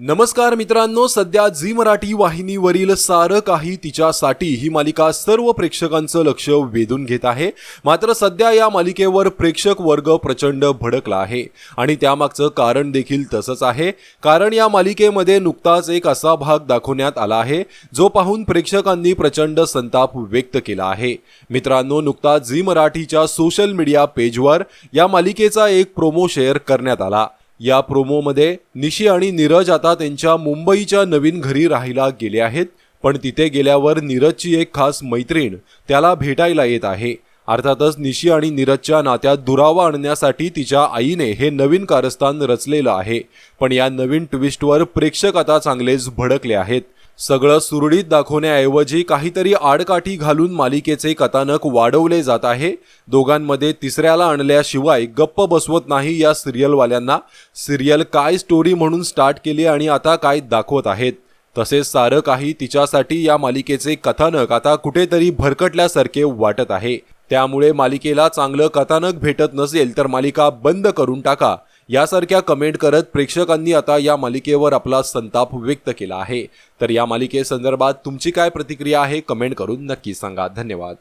नमस्कार मित्रांनो सध्या झी मराठी वाहिनीवरील सारं काही तिच्यासाठी ही मालिका सर्व प्रेक्षकांचं लक्ष वेधून घेत आहे. मात्र सध्या या मालिकेवर प्रेक्षक वर्ग प्रचंड भडकला आहे. आणि त्यामागचं कारण देखील तसंच आहे. कारण या मालिकेमध्ये नुकताच एक असा भाग दाखवण्यात आला आहे जो पाहून प्रेक्षकांनी प्रचंड संताप व्यक्त केला आहे. मित्रांनो नुकताच झी मराठीच्या सोशल मीडिया पेजवर या मालिकेचा एक प्रोमो शेअर करण्यात आला. या प्रोमोमध्ये निशी आणि नीरज आता त्यांच्या मुंबईच्या नवीन घरी राहायला गेले आहेत पण तिथे गेल्यावर नीरजची एक खास मैत्रीण त्याला भेटायला येत आहे. अर्थातच निशी आणि नीरजच्या नात्यात दुरावा आणण्यासाठी तिच्या आईने हे नवीन कारस्थान रचलेलं आहे. पण या नवीन ट्विस्टवर प्रेक्षक आता चांगलेच भडकले आहेत. सगळं सुरळीत दाखवण्याऐवजी काहीतरी आडकाठी घालून मालिकेचे कथानक वाढवले जात आहे. दोघांमध्ये तिसऱ्याला आणल्याशिवाय गप्प बसवत नाही या सिरियलवाल्यांना. सिरियल काय स्टोरी म्हणून स्टार्ट केली आणि आता काय दाखवत आहेत? तसेच सारं काही तिच्यासाठी या मालिकेचे कथानक आता कुठेतरी भरकटल्यासारखे वाटत आहे. त्यामुळे मालिकेला चांगलं कथानक भेटत नसेल तर मालिका बंद करून टाका. यासारख्या कमेंट करत प्रेक्षकांनी आता या मालिकेवर आपला संताप व्यक्त केला आहे. तर या मालिकेसंदर्भात तुमची काय प्रतिक्रिया आहे कमेंट करून नक्की सांगा. धन्यवाद.